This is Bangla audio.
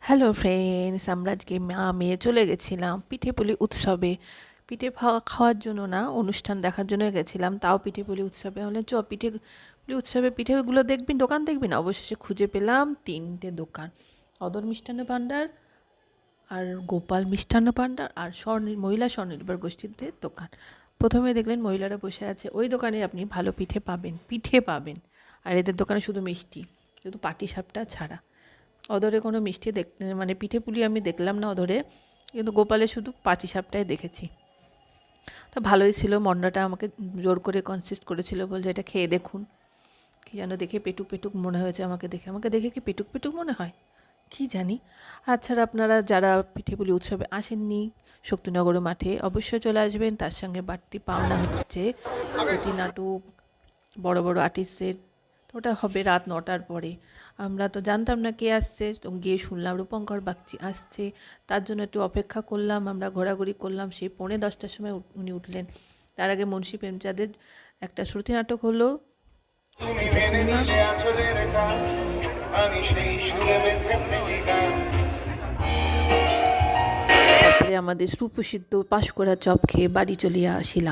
হ্যালো ফ্রেন্ডস আমরা আজকে মা মেয়ে চলে গেছিলাম পিঠেপুলি উৎসবে। পিঠে খাওয়া- খাওয়ার জন্য না, অনুষ্ঠান দেখার জন্য গেছিলাম। তাও পিঠেপুলি উৎসবে। হলে চ, পিঠে পুলি উৎসবে পিঠেগুলো দেখবি, দোকান দেখবি না? অবশেষে খুঁজে পেলাম তিনটে দোকান। অদর মিষ্টান্ন ভাণ্ডার আর গোপাল মিষ্টান্ন ভাণ্ডার আর স্বর্ণির মহিলা স্বনির্ভর গোষ্ঠীদের দোকান। প্রথমে দেখলেন মহিলারা বসে আছে। ওই দোকানে আপনি ভালো পিঠে পাবেন পিঠে পাবেন। আর এদের দোকানে শুধু মিষ্টি, শুধু পাটি সাপটা ছাড়া। অদরে কোনো মিষ্টি দেখ মানে পিঠে পুলি আমি দেখলাম না অধরে, কিন্তু গোপালে শুধু পাটি সাপটাই দেখেছি। তা ভালোই ছিল, মন্ডাটা আমাকে জোর করে কনসিস্ট করেছিল, বলছে এটা খেয়ে দেখুন। কি যেন দেখে পেটুক পেটুক মনে হয়েছে আমাকে দেখে। আমাকে দেখে কি পেটুক পেটুক মনে হয়? কি জানি। আর ছাড়া আপনারা যারা পিঠেপুলি উৎসবে আসেননি শক্তিনগর মাঠে, অবশ্যই চলে আসবেন। তার সঙ্গে বাড়তি পাওনা হচ্ছে। নাটক, বড় বড় আর্টিস্টের তো ওটা হবে রাত নটার পরে। আমরা তো জানতাম না কে আসছে, তো গিয়ে শুনলাম রূপঙ্কর বাগচি আসছে। তার জন্য একটু অপেক্ষা করলাম, আমরা ঘোরাঘুরি করলাম। সেই পৌনে দশটার সময় উনি উঠলেন। তার আগে মুন্সী প্রেমচাঁদের একটা শ্রুতি নাটক হলো। তারপরে আমাদের সুপ্রসিদ্ধ পাশ করা চপ খেয়ে বাড়ি চলিয়া আসিলাম।